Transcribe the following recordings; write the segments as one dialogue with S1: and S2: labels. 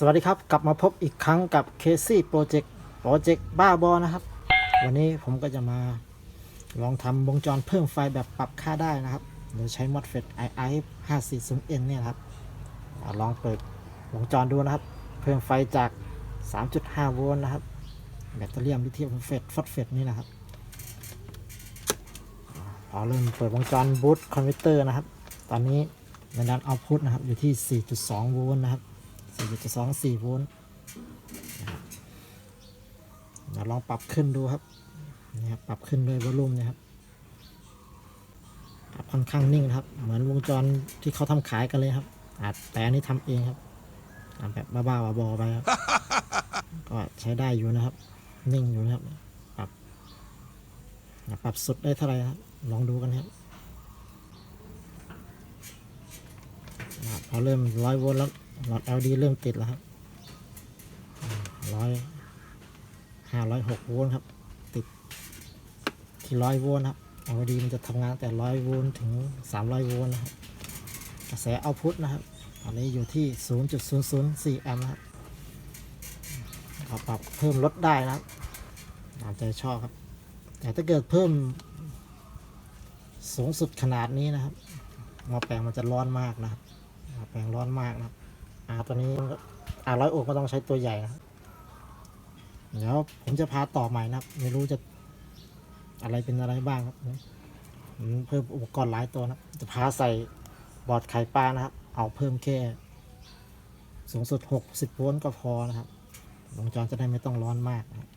S1: สวัสดีครับ กลับมาพบอีกครั้งกับ Casey Project Project บ้าบอนะครับ วันนี้ผมก็จะมาลองทำวงจรเพิ่มไฟแบบปรับค่าได้นะครับ โดยใช้ MOSFET II 540N เนี่ยครับอลองเปิดวงจรดูนะครับ เพิ่มไฟจาก 3.5 โวลต์นะครับ แบตเตอรี่มลิเธียมเฟตฟอสเฟตนี่นะครับ พอเริ่มเปิดวงจรบูตคอนเวเตอร์นะครับ ตอนนี้ในด้านเอาพุตนะครับอยู่ที่ 4.2 โวลต์นะครับ 4.24โวลต์นะครับเดี๋ยวลองปรับขึ้นดูครับนี่ครับปรับขึ้นด้วยวอลลุ่มนะครับปรับค่อนข้างนิ่งนะครับ เหมือนวงจรที่เขาทำขายกันเลยครับอาจแต่อันนี้ทำเองครับทำแบบบ้าๆบอๆไปครับ ก็ใช้ได้อยู่นะครับ นิ่งอยู่นะครับ ปรับ ปรับสุดได้เท่าไหร่ครับ ลองดูกันครับนะครับพอเริ่มร้อยโวลต์แล้ว หลอด LED เริ่มติดแล้วครับร้อยห้าร้อยหกโวลต์ครับ ติดที่ร้อยโวลต์ครับ LED มันจะทำงานแต่ร้อยโวลต์ถึงสามร้อยโวลต์นะครับ กระแสเอาพุทนะครับ ตอนนี้อยู่ที่0.004แอมป์ครับเราปรับเพิ่มลดได้นะครับตามใจชอบครับ แต่ถ้าเกิดเพิ่มสูงสุดขนาดนี้นะครับหม้อแปลงมันจะร้อนมากนะครับหม้อแปลงร้อนมากนะครับ อ่าตัวนี้อ่าร้อยโอกก็ต้องใช้ตัวใหญ่นะเดี๋ยวผมจะพาต่อใหม่นะครับ ไม่รู้จะอะไรเป็นอะไรบ้างครับเพิ่มอุปกรณ์หลายตัวนะจะพาใส่บอร์ดไข่ปลานะครับ เอาเพิ่มแค่ สูงสุด 60โวลต์ก็พอนะครับวงจรจะได้ไม่ต้องร้อนมากนะ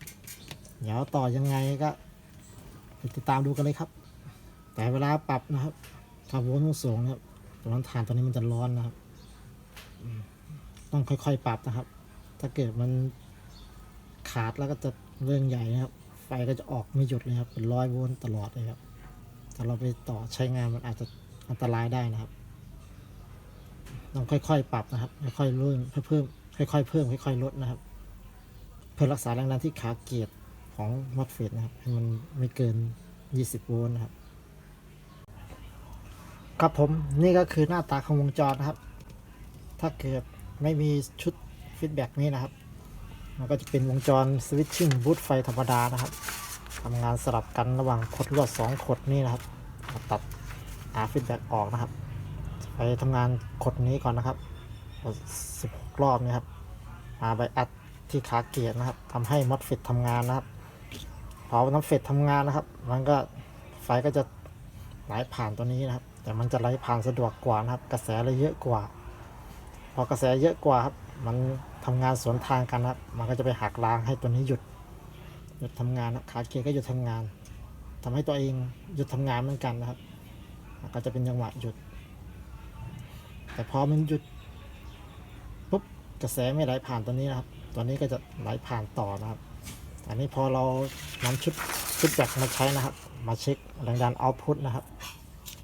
S1: เดี๋ยวต่อยังไงก็ติดตามดูกันเลยครับ แต่เวลาปรับนะครับถ้าโวลต์สูงนะครับตัวนั้นฐานตัวนี้มันจะร้อนนะครับ ต้องค่อยๆปรับนะครับ ถ้าเกิดมันขาดแล้วก็จะเรื่องใหญ่นะครับ ไฟก็จะออกไม่หยุดเลยครับ เป็นร้อยโวลต์ตลอดเลยครับถ้าเราไปต่อใช้งานมันอาจจะอันตรายได้นะครับ ต้องค่อยๆปรับนะครับ ค่อยๆเพิ่มเพิ่มค่อยๆเพิ่มค่อยๆลดนะครับ เพื่อรักษาแรงดันที่ขาเกียร์ของมอสเฟตนะครับ ให้มันไม่เกิน 20 โวลต์นะครับ ครับผมนี่ก็คือหน้าตาของวงจรนะครับ ถ้าเกิด ไม่มีชุดฟีดแบ็กนี้นะครับมันก็จะเป็นวงจรสวิตชิ่งบูตไฟธรรมดานะครับทำงานสลับกันระหว่างขดลวด2ขดนี้นะครับตัดอาฟีดแบ็กออกนะครับไปทำงานขดนี้ก่อนนะครับ16รอบนะครับมาไปอัดที่ขาเกียร์นะครับทำให้มอสเฟตทำงานนะครับพอน้ำเฟตทำงานนะครับ มันก็ไฟก็จะไหลผ่านตัวนี้นะครับ แต่มันจะไหลผ่านสะดวกกว่านะครับ กระแสเลยเยอะกว่า พอกระแสเยอะกว่าครับ มันทำงานสวนทางกันครับ มันก็จะไปหักล้างให้ตัวนี้หยุด หยุดทำงานครับขาเกียร์ก็หยุดทำงานทำให้ตัวเองหยุดทำงานเหมือนกันนะครับ ก็จะเป็นจังหวะหยุด แต่พอมันหยุดปุ๊บกระแสไม่ไหลผ่านตัวนี้นะครับ ตัวนี้ก็จะไหลผ่านต่อนะครับ อันนี้พอเรานำชุดชุดแบกมาใช้นะครับ มาเช็คแรงดันเอาพุตนะครับ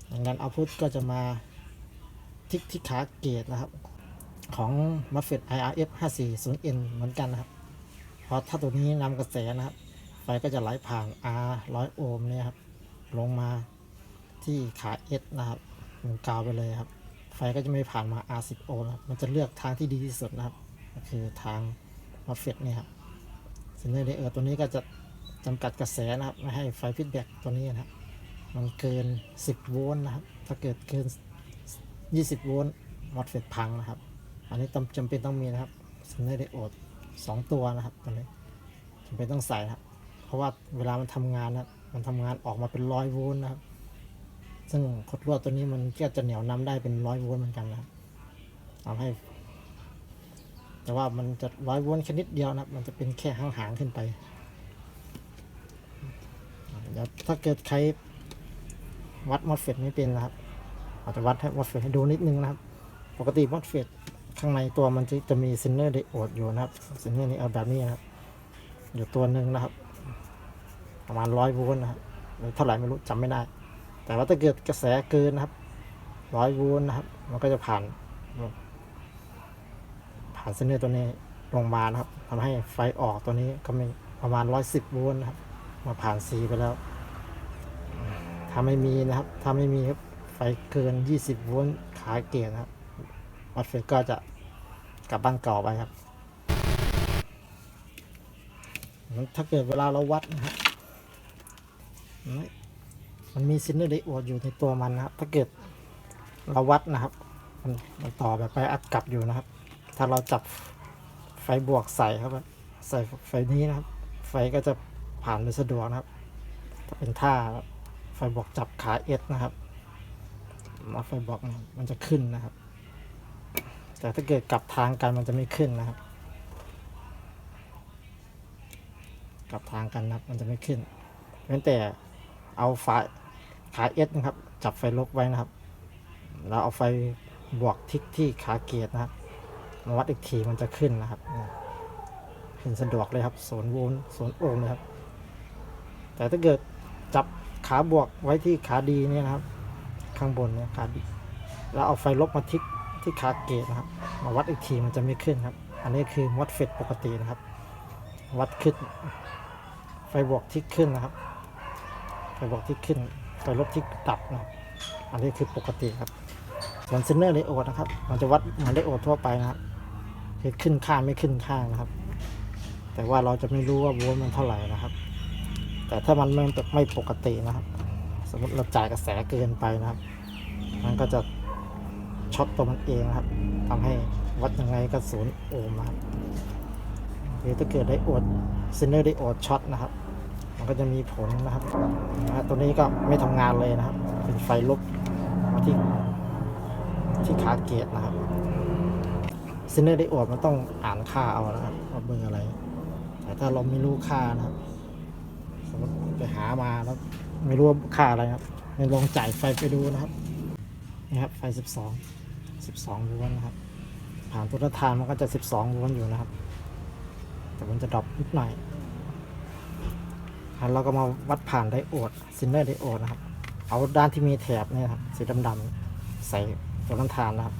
S1: แรงดันเอาพุตก็จะมาที่ที่ขาเกตนะครับ ของ m o s f e t IRF 540N เหมือนกันนะครับ เพราะถ้าตัวนี้นำกระแสนะครับ ไฟก็จะไหลผ่าน R 100 โอห์มเนี่ยครับ ลงมาที่ขา S นะครับหมุนกาวไปเลยครับ ไฟก็จะไม่ผ่านมา R 10โอห์มนะมันจะเลือกทางที่ดีที่สุดนะครับ ก็คือทาง m o s f e t เนี่ยครับซินเนอร์เออร์ตัวนี้ก็จะจำกัดกระแสนะครับ ไม่ให้ไฟฟีดแบ็กตัวนี้นะครับ มันเกิน 10 โวลต์นะครับ ถ้าเกิดเกิน 20 โวลต์มอสเฟตพังนะครับ อันนี้จำจำเป็นต้องมีนะครับซินเนอร์ไดโอดสองตัวนะครับตัวนี้จำเป็นต้องใส่นะครับ เพราะว่าเวลามันทำงานนะมันทำงานออกมาเป็นร้อยโวลต์นะครับ ซึ่งคดลวดตัวนี้มันก็จะเหนียวนำได้เป็นร้อยโวลต์เหมือนกันนะครับทำให้ แต่ว่ามันจะร้อยโวลต์แค่นิดเดียวนะครับ มันจะเป็นแค่ห่างๆขึ้นไปเดี๋ยวถ้าเกิดใครวัดมอสเฟตไม่เป็นนะครับอาจจะวัดให้มอสเฟตให้ดูนิดนึงนะครับ ปกติมอสเฟต ข้างในตัวมันจะจะมีซินเนอร์ไดโอดอยู่นะครับซินเนอร์นี่เอาแบบนี้นะครับอยู่ตัวหนึ่งนะครับ ประมาณร้อยโวลต์นะครับเท่าไหร่ไม่รู้จำไม่ได้ แต่ว่าถ้าเกิดกระแสเกินนะครับร้อยโวลต์นะครับ มันก็จะผ่าน ผ่านซินเนอร์ตัวนี้ลงมานะครับทำให้ไฟออกตัวนี้ก็มีประมาณร้อยสิบโวลต์นะครับ มาผ่านซีไปแล้ว ถ้าไม่มีนะครับ ถ้าไม่มีครับไฟเกิน20โวลต์ขาเกียร์นะครับ มอสเฟตก็จะกลับบ้านเก่าไปครับ ถ้าเกิดเวลาเราวัดนะครับมันมีซินเนอร์ดโออยู่ในตัวมันนะครับ ถ้าเกิดเราวัดนะครับ มันต่อแบบไปอัดกลับอยู่นะครับ ถ้าเราจับไฟบวกใส่ครับ ใส่ไฟนี้นะครับ ไฟก็จะผ่านไปสะดวกนะครับถ้าเป็นท่าไฟบวกจับขาเอสนะครับแล้วไฟบวกมันจะขึ้นนะครับ แต่ถ้าเกิดกลับทางกันมันจะไม่ขึ้นนะครับ กลับทางกันนะครับมันจะไม่ขึ้นเว้นแต่เอาฝาขาเอสนะครับ จับไฟลบไว้นะครับ แล้วเอาไฟบวกทิกที่ขาเกียร์นะครับมาวัดอีกทีมันจะขึ้นนะครับเห็นสะดวกเลยครับศูนย์โวลต์ศูนย์โอห์มเลยครับ แต่ถ้าเกิดจับขาบวกไว้ที่ขาดีเนี่ยนะครับ ข้างบนเนี่ยขาดีแล้วเอาไฟลบมาทิก ที่ขาเกตนะครับ มาวัดอีกทีมันจะไม่ขึ้นครับ อันนี้คือวัดเฟดปกตินะครับ วัดขึ้น ไฟบวกทิกขึ้นนะครับ ไฟบวกทิกขึ้น ไฟลบทิกดับนะครับ อันนี้คือปกติครับ ส่วนเซนเนอร์ไดโอดนะครับ มันจะวัดเหมือนไดโอดทั่วไปนะครับคือขึ้นข้างไม่ขึ้นข้างนะครับ แต่ว่าเราจะไม่รู้ว่าโวลต์มันเท่าไหร่นะครับ แต่ถ้ามันไม่ไม่ปกตินะครับ สมมติเราจ่ายกระแสเกินไปนะครับ มันก็จะ ช็อตตัวมันเองนะครับทำให้วัดยังไงก็ศูนย์โอห์มนะครับหรือถ้าเกิดไดโอดซินเนอร์ไดโอดช็อตนะครับ มันก็จะมีผลนะครับนะฮะตัวนี้ก็ไม่ทำงานเลยนะครับ เป็นไฟลบที่ที่ขาเกตนะครับซินเนอร์ไดโอดมันต้องอ่านค่าเอานะครับว่าเบอร์อะไร แต่ถ้าเราไม่รู้ค่านะครับสมมติไปหามาแล้วไม่รู้ว่าค่าอะไรครับลองจ่ายไฟไปดูนะครับนี่ครับไฟ 12 12โวลต์นะครับ ผ่านตัวทานมันก็จะ 12โวลต์อยู่นะครับ แต่มันจะดรอปนิดหน่อยแล้วเราก็มาวัดผ่านไดโอดซินเนอร์ไดโอดนะครับ เอาด้านที่มีแถบเนี่ยครับสีดำๆใส่ตัวน้ำทานนะครับ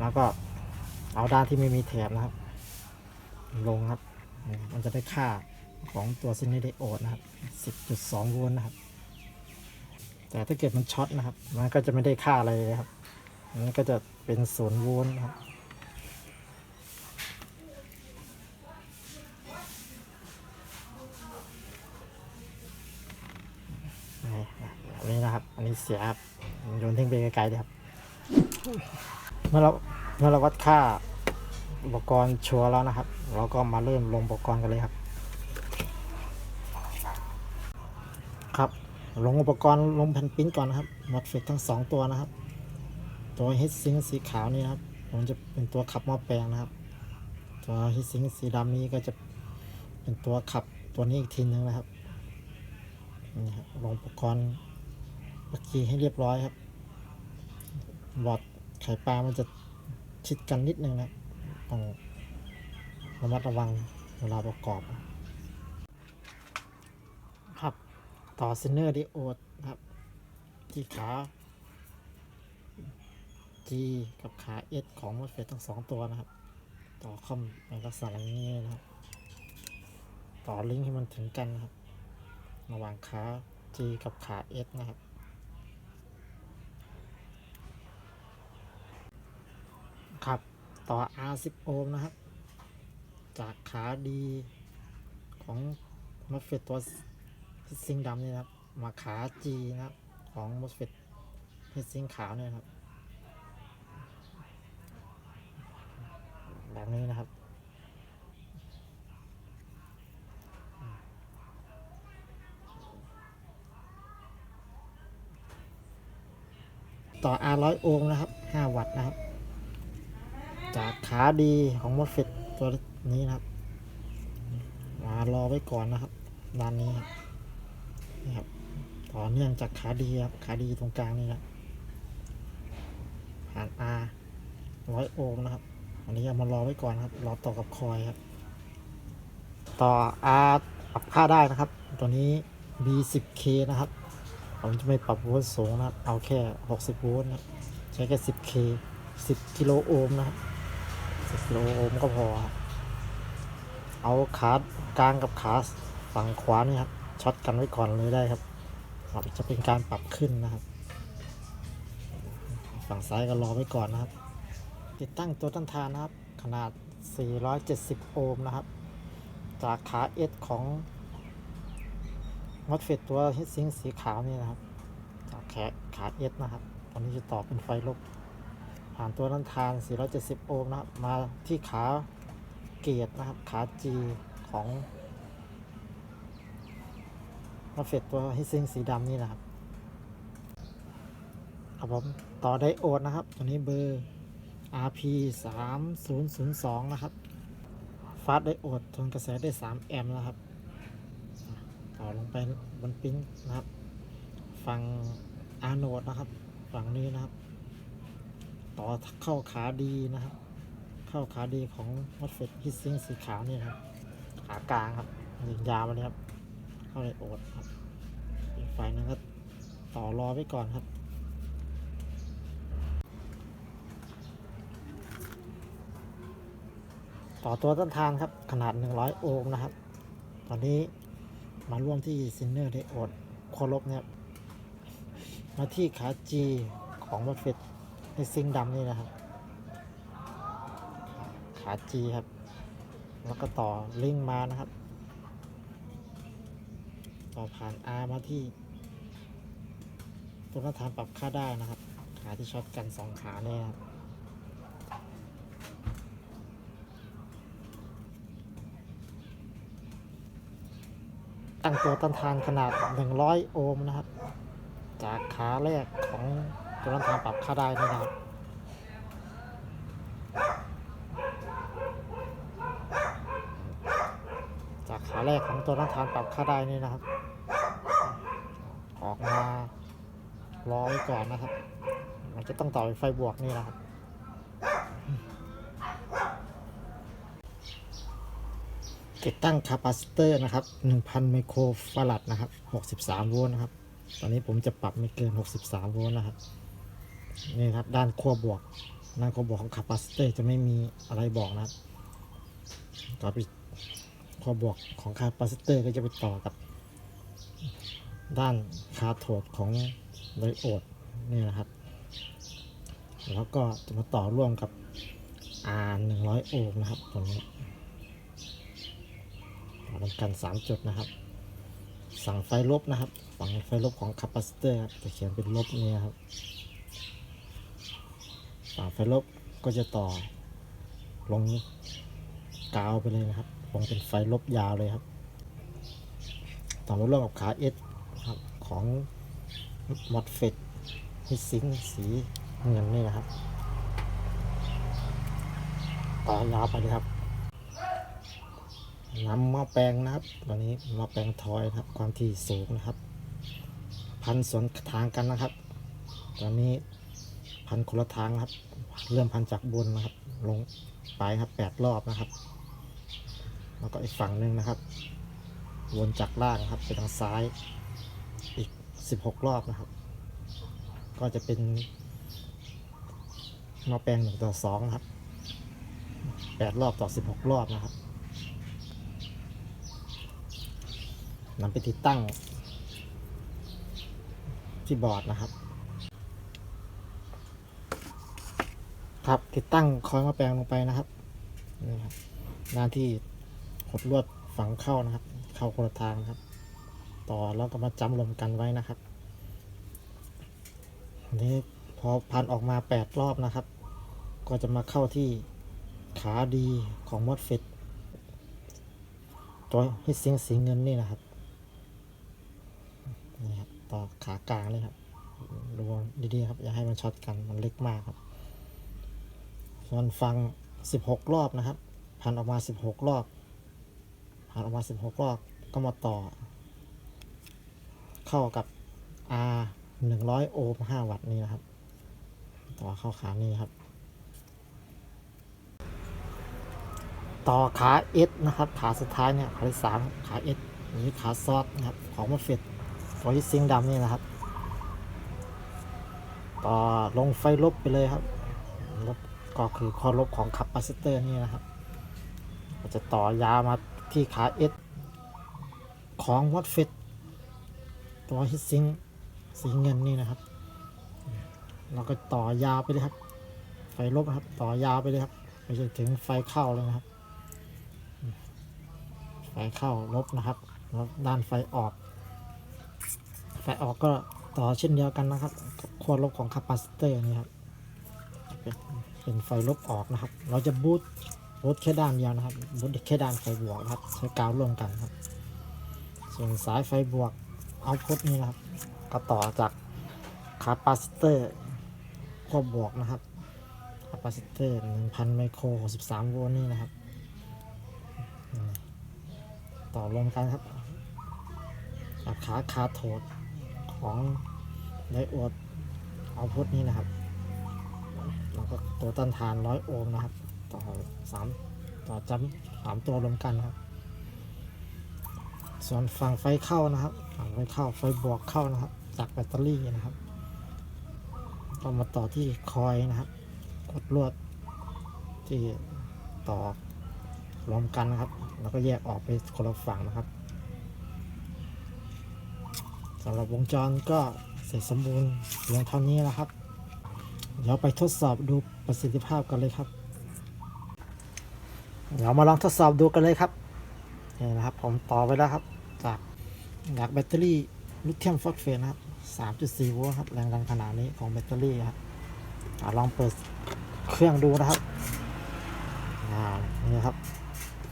S1: แล้วก็เอาด้านที่ไม่มีแถบนะครับ ลงครับ มันจะได้ค่าของตัวซินเนอร์ไดโอดนะครับ 10.2โวลต์นะครับ แต่ถ้าเกิดมันช็อตนะครับ มันก็จะไม่ได้ค่าอะไรเลยครับมันก็จะเป็นศูนย์โวลต์นะครับนี่อันนี้นะครับ อันนี้เสียครับโยนทิ้งไปไกลๆเลยครับ เมื่อเราเมื่อเราวัดค่าอุปกรณ์ชัวร์แล้วนะครับ เราก็มาเริ่มลงอุปกรณ์กันเลยครับ ครับ ลงอุปกรณ์ลงแผ่นปิ้นก่อนนะครับมอดเฟตทั้งสองตัวนะครับ ตัวฮิตซิงสีขาวนี่นะครับผมจะเป็นตัวขับหม้อแปลงนะครับ ตัวฮิตซิงสีดำนี้ก็จะเป็นตัวขับตัวนี้อีกทีนึงนะครับนี่ครับลงอุปกรณ์เมื่อกี้ให้เรียบร้อยครับบอร์ดไข่ปลามันจะชิดกันนิดนึงนะต้องระมัดระวังเวลาประกอบ ต่อเซนเนอร์ดิโอดนะครับ ที่ขา G กับขา S ของมอสเฟตทั้งสองตัวนะครับ ต่อคอมในลักษณะนี้นะครับ ต่อลิงก์ให้มันถึงกันนะครับ ระหว่างขา G กับขา S นะครับครับต่อ R10 โอห์มนะครับ จากขาดีของมอสเฟตตัว ซิงดำนี่นะครับ มาขา G นะครับ ของมอสเฟตซิงขาวเนี่ยครับ แบบนี้นะครับต่อ R100 โอห์มนะครับ 5 วัตต์นะครับ จากขาดีของมอสเฟตตัวนี้นะครับ มารอไว้ก่อนนะครับด้านนี้ครับ นี่ครับต่อเนื่องจากขาดีครับขาดีตรงกลางนี่นะผ่าน R ร้อยโอห์มนะครับ อันนี้เอามารอไว้ก่อนครับ รอต่อกับคอยครับ ต่อ R ปรับค่าได้นะครับ ตัวนี้ B10K นะครับผมจะไม่ปรับโวลต์สูงนะครับ เอาแค่ 60 โวลต์นะใช้แค่ 10K 10 กิโลโอห์มนะครับ10กิโลโอห์มก็พอ เอาขากลางกับขาฝั่งขวานี่ครับ ช็อตกันไว้ก่อนเลยได้ครับครับจะเป็นการปรับขึ้นนะครับ ฝั่งซ้ายก็รอไว้ก่อนนะครับ ติดตั้งตัวต้านทานนะครับ ขนาด 470 โอห์มนะครับ จากขา S ของมอสเฟตตัวฮิตซิงสีขาวนี่นะครับ จากแขนขา S นะครับ ตอนนี้จะต่อเป็นไฟลบ ผ่านตัวน้ำทาน 470 โอห์มนะครับ มาที่ขาเกียรตนะครับ ขา G ของ มอสเฟตตัวฮิซิงสีดำนี่นะครับครับผมต่อไดโอดนะครับ ตัวนี้เบอร์ RP 3 0 0 2 นะครับ ฟาสไดโอดทนกระแสได้ 3 แอมป์นะครับ ต่อลงไปบนปิ้นนะครับ ฝั่งอาโนดนะครับ ฝั่งนี้นะครับ ต่อเข้าขาดีนะครับ เข้าขาดีของมอสเฟตฮิซิงสีขาวนี่นะครับ ขากลางครับยิงยาวมาเลยครับ เข้าไดโอดครับ อีกฝ่ายนึงก็ต่อรอไว้ก่อนครับต่อตัวต้นทานครับ ขนาด 100 โอห์มนะครับ ตอนนี้มาร่วมที่ซินเนอร์ไดโอดโคลบเนี่ยมาที่ขา G ของวัตเฟตในซิงดำนี่นะครับ ขา G ครับ แล้วก็ต่อลิงมานะครับ ต่อผ่าน R มาที่ตัวต้นทานปรับค่าได้นะครับ ขาที่ช็อตกันสองขาเนี่ยครับตั้งตัวต้านทานขนาด 100 โอห์มนะครับ จากขาแรกของตัวต้านทานปรับค่าได้นี่นะครับจากขาแรกของตัวต้านทานปรับค่าได้นี่นะครับ ออกมารอไว้ก่อนนะครับมันจะต้องต่อไฟบวกนี่นะครับติดตั้งคาปาซิเตอร์นะครับ 1,000 ไมโครฟาราดนะครับ 63 โวลต์นะครับ ตอนนี้ผมจะปรับไม่เกิน 63 โวลต์นะครับ นี่ครับ ด้านขั้วบวก ด้านขั้วบวกของคาปาซิเตอร์จะไม่มีอะไรบอกนะครับต่อไปขั้วบวกของคาปาซิเตอร์ก็จะไปต่อกับ ด้านคาโทดของไดโอดนี่นะครับ แล้วก็จะมาต่อร่วมกับ R 100 โอห์มนะครับตรงนี้ทำกัน 3 จุดนะครับ สั่งไฟลบนะครับฝั่งไฟลบของคาปาซิเตอร์จะเขียนเป็นลบเนี่ยครับฝั่งไฟลบก็จะต่อลงกาวไปเลยนะครับ ลงเป็นไฟลบยาวเลยครับ ต่อมาร่วมกับขา S ของมอดเฟตฮิซิงสีเงินนี่นะครับต่อยาวไปเลยครับนำหม้อแปลงนะครับตอนนี้หม้อแปลงทอยนะครับความถี่สูงนะครับ พันสวนทางกันนะครับ ตอนนี้พันคนละทางครับ เริ่มพันจากบนนะครับ ลงไปครับแปดรอบนะครับ แล้วก็อีกฝั่งหนึ่งนะครับ วนจากล่างครับไปทางซ้าย อีกสิบหกรอบนะครับ ก็จะเป็นม้อแปลงหนึ่งต่อสองครับแปดรอบต่อสิบหกรอบนะครับนำไปติดตั้ง ที่บอร์ดนะครับ ครับติดตั้งคอยมาแปลงลงไปนะครับนี่ครับหน้าที่หดลวดฝังเข้านะครับ เข้าคนละทางนะครับ ต่อแล้วก็มาจำลมกันไว้นะครับอันนี้พอพันออกมาแปดรอบนะครับ ก็จะมาเข้าที่ขาดีของมอดเฟตตัวฮิตซิงสีเงินนี่นะครับนี่ครับต่อขากลางเลยครับดูดีๆครับ อย่าให้มันช็อตกันมันเล็กมากครับส่วนฟัง 16 รอบนะครับ พันออกมา 16 รอบ พันออกมา 16 รอบก็มาต่อ เข้ากับ R 100 โอห์ม 5 วัตต์นี่นะครับ ต่อเข้าขานี้ครับ ต่อขา S นะครับ ขาสุดท้ายเนี่ย ขาที่สามขา S นี้ขาซอสนะครับ ของมาเฟตฟอยซิงดำนี่นะครับ ต่อลงไฟลบไปเลยครับลบก็คือข้อลบของคาปาซิเตอร์นี่นะครับจะต่อยาวมาที่ขา S ของวัดเฟต ตัวฮิตซิงสีเงินนี่นะครับ เราก็ต่อยาวไปเลยครับ ไฟลบครับ ต่อยาวไปเลยครับไม่ใช่ถึงไฟเข้าเลยนะครับ ไฟเข้าลบนะครับแล้วด้านไฟออก ไฟออกก็ต่อเช่นเดียวกันนะครับกับขั้วลบของคาปาซิเตอร์นี่ครับเป็นเป็นไฟลบออกนะครับ เราจะบูตบูตแค่ด้านเดียวนะครับบูตแค่ด้านไฟบวกนะครับ ใช้กาวร่วมกันครับ ส่วนสายไฟบวก เอาพุทนี่นะครับก็ต่อจากคาปาซิเตอร์ขั้วบวกนะครับคาปาซิเตอร์1,000ไมโคร63โวลต์นี่นะครับ ต่อรวมกันครับจากขาคาโทดของไดโอดเอาพุทนี้นะครับแล้วก็ตัวต้านทานร้อยโอห์มนะครับ ต่อสามต่อจำสามตัวรวมกันครับ ส่วนฝั่งไฟเข้านะครับ ไฟเข้าไฟบวกเข้านะครับ จากแบตเตอรี่นะครับก็มาต่อที่คอยนะครับ กดลวดที่ต่อรวมกันนะครับ แล้วก็แยกออกไปคนละฝั่งนะครับสำหรับวงจรก็เสร็จสมบูรณ์เพียงเท่านี้นะครับ เดี๋ยวไปทดสอบดูประสิทธิภาพกันเลยครับเดี๋ยวมาลองทดสอบดูกันเลยครับนี่นะครับ ผมต่อไปแล้วครับ จากจากแบตเตอรี่ลิเธียมฟอสเฟตนะครับ 3.4 โวลต์ครับ แรงดันขนาดนี้ของแบตเตอรี่ครับอะลองเปิดเครื่องดูนะครับนี่ครับ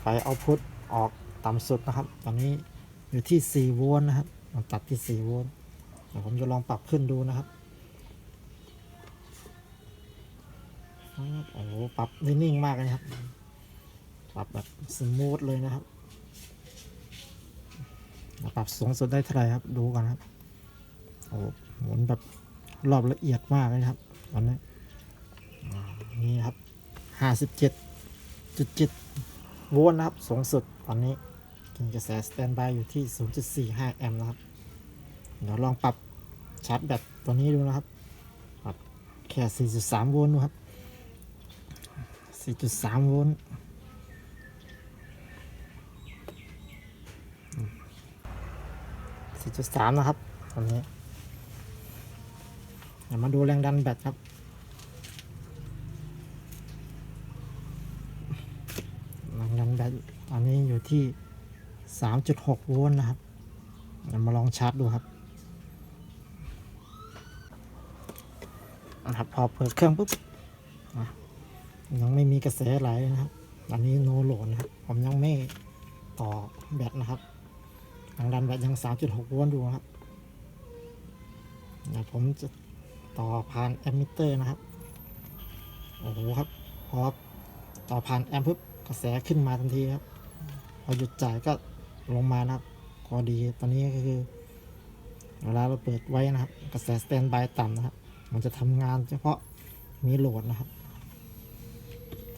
S1: ไฟเอาพุทออกต่ำสุดนะครับ ตอนนี้อยู่ที่ 4 โวลต์นะครับมันตัดที่ 4 โวลต์เดี๋ยวผมจะลองปรับขึ้นดูนะครับโอ้โหปรับนิ่งมากเลยครับ ปรับแบบสมูทเลยนะครับ ปรับสูงสุดได้เท่าไหร่ครับ ดูก่อนครับโอ้โหมุนแบบรอบละเอียดมากเลยครับตอนนี้นี่ครับ57จุดจิตโวลต์นะครับ สูงสุดตอนนี้กินกระแสสแตนบายอยู่ที่ 0.45 แอมป์นะครับ เดี๋ยวลองปรับชาร์จแบตตัวนี้ดูนะครับ ปรับแค่ 4.3 โวลต์ดูครับ 4.3 โวลต์อืม 4.3 นะครับตอนนี้เดี๋ยวมาดูแรงดันแบตครับแรงดันแบตตอนนี้อยู่ที่ 3.6 โวลต์นะครับเดี๋ยวมาลองชาร์จดูครับนะครับพอเปิดเครื่องปุ๊บยังไม่มีกระแสไหลนะครับ อันนี้โนโหลดนะครับ ผมยังไม่ต่อแบตนะครับ แรงดันแบตยัง 3.6 โวลต์อยู่นะครับ เดี๋ยวผมจะต่อผ่านแอมมิเตอร์นะครับ โอ้โหครับ พอต่อผ่านแอมปุ๊บกระแสขึ้นมาทันทีครับ พอหยุดจ่ายก็ลงมานะครับข้อดี ตอนนี้ก็คือ เวลาเราเปิดไว้นะครับ กระแสสแตนบายต่ำนะครับ มันจะทำงานเฉพาะมีโหลดนะครับ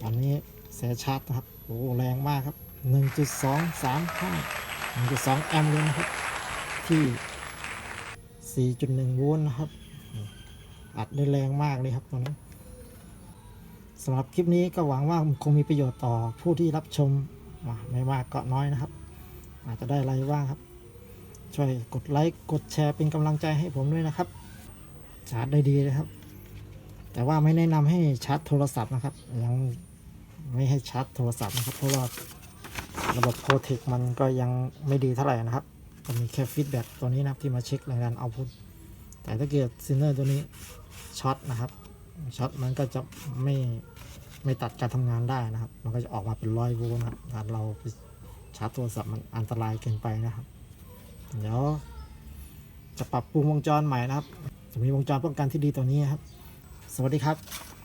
S1: ตอนนี้กระแสชาร์จนะครับ โอ้แรงมากครับ 1.235 1.2 แอมป์เลยนะครับ ที่ 4.1 โวลต์นะครับ อัดได้แรงมากเลยครับตรงนี้สำหรับคลิปนี้ก็หวังว่าคงมีประโยชน์ต่อผู้ที่รับชมไม่มากก็น้อยนะครับ อาจจะได้อะไรบ้างครับ ช่วยกดไลค์กดแชร์เป็นกำลังใจให้ผมด้วยนะครับชาร์จได้ดีเลยครับ แต่ว่าไม่แนะนำให้ชาร์จโทรศัพท์นะครับยังไม่ให้ชาร์จโทรศัพท์นะครับเพราะว่า ระบบโปรเทคมันก็ยังไม่ดีเท่าไหร่นะครับจะมีแค่ฟีดแบ็กตัวนี้นะครับที่มาเช็คแรงดันเอาพุทแต่ถ้าเกิดซินเนอร์ตัวนี้ช็อตนะครับช็อตมันก็จะไม่ไม่ตัดการทำงานได้นะครับ มันก็จะออกมาเป็นร้อยโวลต์นะครับถ้าเราไปชาร์จโทรศัพท์มันอันตรายเกินไปนะครับ เดี๋ยวจะปรับปรุงวงจรใหม่นะครับ จะมีวงจรป้องกันที่ดีตัวนี้ครับ สวัสดีครับ